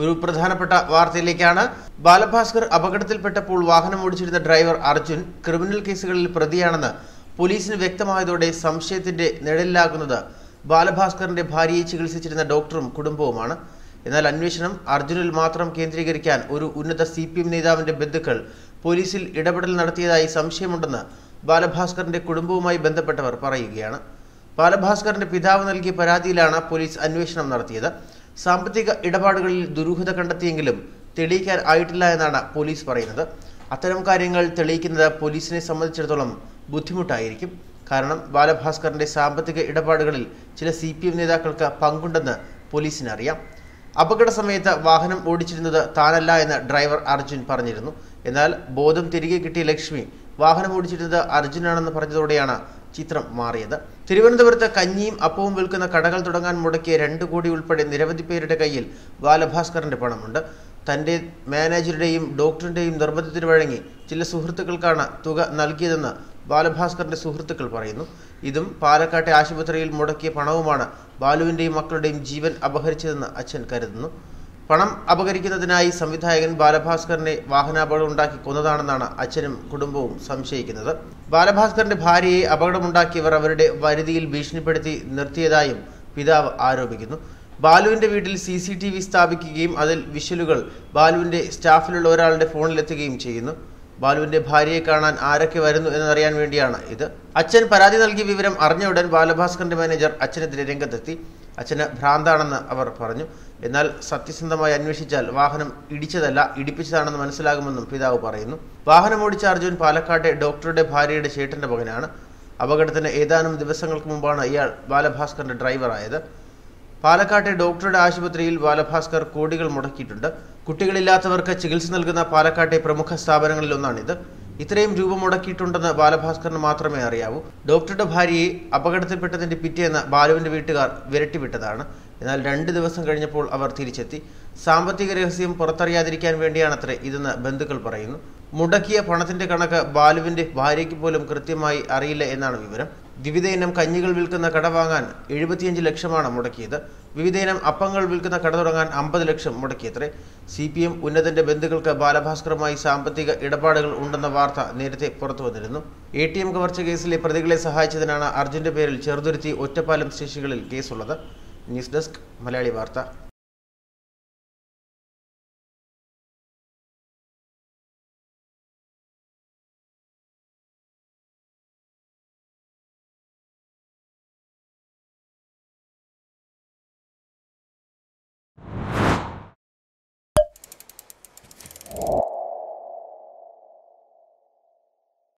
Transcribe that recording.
ഒരു പ്രധാനപ്പെട്ട വാർത്തയിലേക്കാണ്. ബാലഭാസ്കർ അപകടത്തിൽപ്പെട്ടപ്പോൾ വാഹനം ഓടിച്ചിരുന്ന ഡ്രൈവർ അർജുൻ ക്രിമിനൽ കേസുകളിൽ പ്രതിയാണെന്ന് പോലീസിന് വ്യക്തമായതോടെ സംശയത്തിന്റെ നിഴലിലാകുന്നത് ബാലഭാസ്കറിന്റെ ഭാര്യയെ ചികിത്സിച്ചിരുന്ന ഡോക്ടറും കുടുംബവുമാണ്. എന്നാൽ അന്വേഷണം അർജുനിൽ മാത്രം കേന്ദ്രീകരിക്കാൻ ഒരു ഉന്നത സി പി എം നേതാവിന്റെ ബന്ധുക്കൾ പോലീസിൽ ഇടപെടൽ നടത്തിയതായി സംശയമുണ്ടെന്ന് ബാലഭാസ്കറിന്റെ കുടുംബവുമായി ബന്ധപ്പെട്ടവർ പറയുകയാണ്. ബാലഭാസ്കറിന്റെ പിതാവ് നൽകിയ പരാതിയിലാണ് പോലീസ് അന്വേഷണം നടത്തിയത്. സാമ്പത്തിക ഇടപാടുകളിൽ ദുരൂഹത കണ്ടെത്തിയെങ്കിലും തെളിയിക്കാൻ ആയിട്ടില്ല എന്നാണ് പോലീസ് പറയുന്നത്. അത്തരം കാര്യങ്ങൾ തെളിയിക്കുന്നത് പോലീസിനെ സംബന്ധിച്ചിടത്തോളം ബുദ്ധിമുട്ടായിരിക്കും. കാരണം ബാലഭാസ്കറിന്റെ സാമ്പത്തിക ഇടപാടുകളിൽ ചില സി പി എം നേതാക്കൾക്ക് പങ്കുണ്ടെന്ന് പോലീസിന് അറിയാം അപകട സമയത്ത് വാഹനം ഓടിച്ചിരുന്നത് താനല്ല എന്ന് ഡ്രൈവർ അർജുൻ പറഞ്ഞിരുന്നു. എന്നാൽ ബോധം തിരികെ കിട്ടിയ ലക്ഷ്മി വാഹനം ഓടിച്ചിരുന്നത് അർജുനാണെന്ന് പറഞ്ഞതോടെയാണ് ചിത്രം മാറിയത്. തിരുവനന്തപുരത്ത് കഞ്ഞിയും അപ്പവും വിൽക്കുന്ന കടകൾ തുടങ്ങാൻ മുടക്കിയ രണ്ട് കോടി ഉൾപ്പെടെ നിരവധി പേരുടെ കയ്യിൽ ബാലഭാസ്കറിന്റെ പണമുണ്ട്. തന്റെ മാനേജറുടെയും ഡോക്ടറിന്റെയും നിർബന്ധത്തിന് വഴങ്ങി ചില സുഹൃത്തുക്കൾക്കാണ് തുക നൽകിയതെന്ന് ബാലഭാസ്കറിന്റെ സുഹൃത്തുക്കൾ പറയുന്നു. ഇതും പാലക്കാട്ടെ ആശുപത്രിയിൽ മുടക്കിയ പണവുമാണ് ബാലുവിന്റെയും മക്കളുടെയും ജീവൻ അപഹരിച്ചതെന്ന് അച്ഛൻ കരുതുന്നു. പണം അപകരിക്കുന്നതിനായി സംവിധായകൻ ബാലഭാസ്കറിനെ വാഹനാപകടം ഉണ്ടാക്കി കൊന്നതാണെന്നാണ് അച്ഛനും കുടുംബവും സംശയിക്കുന്നത്. ബാലഭാസ്കറിന്റെ ഭാര്യയെ അപകടമുണ്ടാക്കിയവർ അവരുടെ വരുതിയിൽ ഭീഷണിപ്പെടുത്തി നിർത്തിയതായും പിതാവ് ആരോപിക്കുന്നു. ബാലുവിന്റെ വീട്ടിൽ സി സി ടി വി സ്ഥാപിക്കുകയും അതിൽ വിഷ്വലുകൾ ബാലുവിന്റെ സ്റ്റാഫിലുള്ള ഒരാളുടെ ഫോണിലെത്തുകയും ചെയ്യുന്നു. ബാലുവിന്റെ ഭാര്യയെ കാണാൻ ആരൊക്കെ വരുന്നു എന്നറിയാൻ വേണ്ടിയാണ് ഇത്. അച്ഛൻ പരാതി നൽകിയ വിവരം അറിഞ്ഞ ഉടൻ ബാലഭാസ്കറിന്റെ മാനേജർ അച്ഛനെതിരെ രംഗത്തെത്തി. അച്ഛന് ഭ്രാന്താണെന്ന് അവർ പറഞ്ഞു. എന്നാൽ സത്യസന്ധമായി അന്വേഷിച്ചാൽ വാഹനം ഇടിച്ചതല്ല ഇടിപ്പിച്ചതാണെന്ന് മനസ്സിലാകുമെന്നും പിതാവ് പറയുന്നു. വാഹനം ഓടിച്ച അർജുൻ പാലക്കാട്ടെ ഡോക്ടറുടെ ഭാര്യയുടെ ചേട്ടന്റെ മകനാണ്. അപകടത്തിന് ഏതാനും ദിവസങ്ങൾക്ക് മുമ്പാണ് ഇയാൾ ബാലഭാസ്കറിന്റെ ഡ്രൈവറായത് പാലക്കാട്ടെ ഡോക്ടറുടെ ആശുപത്രിയിൽ ബാലഭാസ്കർ കോടികൾ മുടക്കിയിട്ടുണ്ട്. കുട്ടികളില്ലാത്തവർക്ക് ചികിത്സ നൽകുന്ന പാലക്കാട്ടെ പ്രമുഖ സ്ഥാപനങ്ങളിൽ ഒന്നാണിത്. ഇത്രയും രൂപ മുടക്കിയിട്ടുണ്ടെന്ന് ബാലഭാസ്കറിന് മാത്രമേ അറിയാവൂ. ഡോക്ടറുടെ ഭാര്യയെ അപകടത്തിൽപ്പെട്ടതിന്റെ പിറ്റേന്ന് ബാലുവിന്റെ വീട്ടുകാർ വിരട്ടിവിട്ടതാണ്. എന്നാൽ രണ്ട് ദിവസം കഴിഞ്ഞപ്പോൾ അവർ തിരിച്ചെത്തി. സാമ്പത്തിക രഹസ്യം പുറത്തറിയാതിരിക്കാൻ വേണ്ടിയാണത്രേ ഇതെന്ന് ബന്ധുക്കൾ പറയുന്നു. മുടക്കിയ പണത്തിന്റെ കണക്ക് ബാലുവിന്റെ ഭാര്യയ്ക്ക് പോലും കൃത്യമായി അറിയില്ല എന്നാണ് വിവരം. വിവിധയിനം കഞ്ഞികൾ വിൽക്കുന്ന കട വാങ്ങാൻ എഴുപത്തിയഞ്ച് ലക്ഷമാണ് മുടക്കിയത്. വിവിധയിനം അപ്പങ്ങൾ വിൽക്കുന്ന കട തുടങ്ങാൻ അമ്പത് ലക്ഷം മുടക്കിയത്രേ. സി പി എം ഉന്നതന്റെ ബന്ധുക്കൾക്ക് ബാലഭാസ്കറുമായി സാമ്പത്തിക ഇടപാടുകൾ ഉണ്ടെന്ന വാർത്ത നേരത്തെ പുറത്തു വന്നിരുന്നു എ ടി എം കവർച്ച കേസിലെ പ്രതികളെ സഹായിച്ചതിനാണ് അർജുന്റെ പേരിൽ ചെറുതുരുത്തി ഒറ്റപ്പാലം സ്റ്റേഷനുകളിൽ കേസുള്ളത്. ന്യൂസ് ഡെസ്ക് മലയാളി വാർത്ത.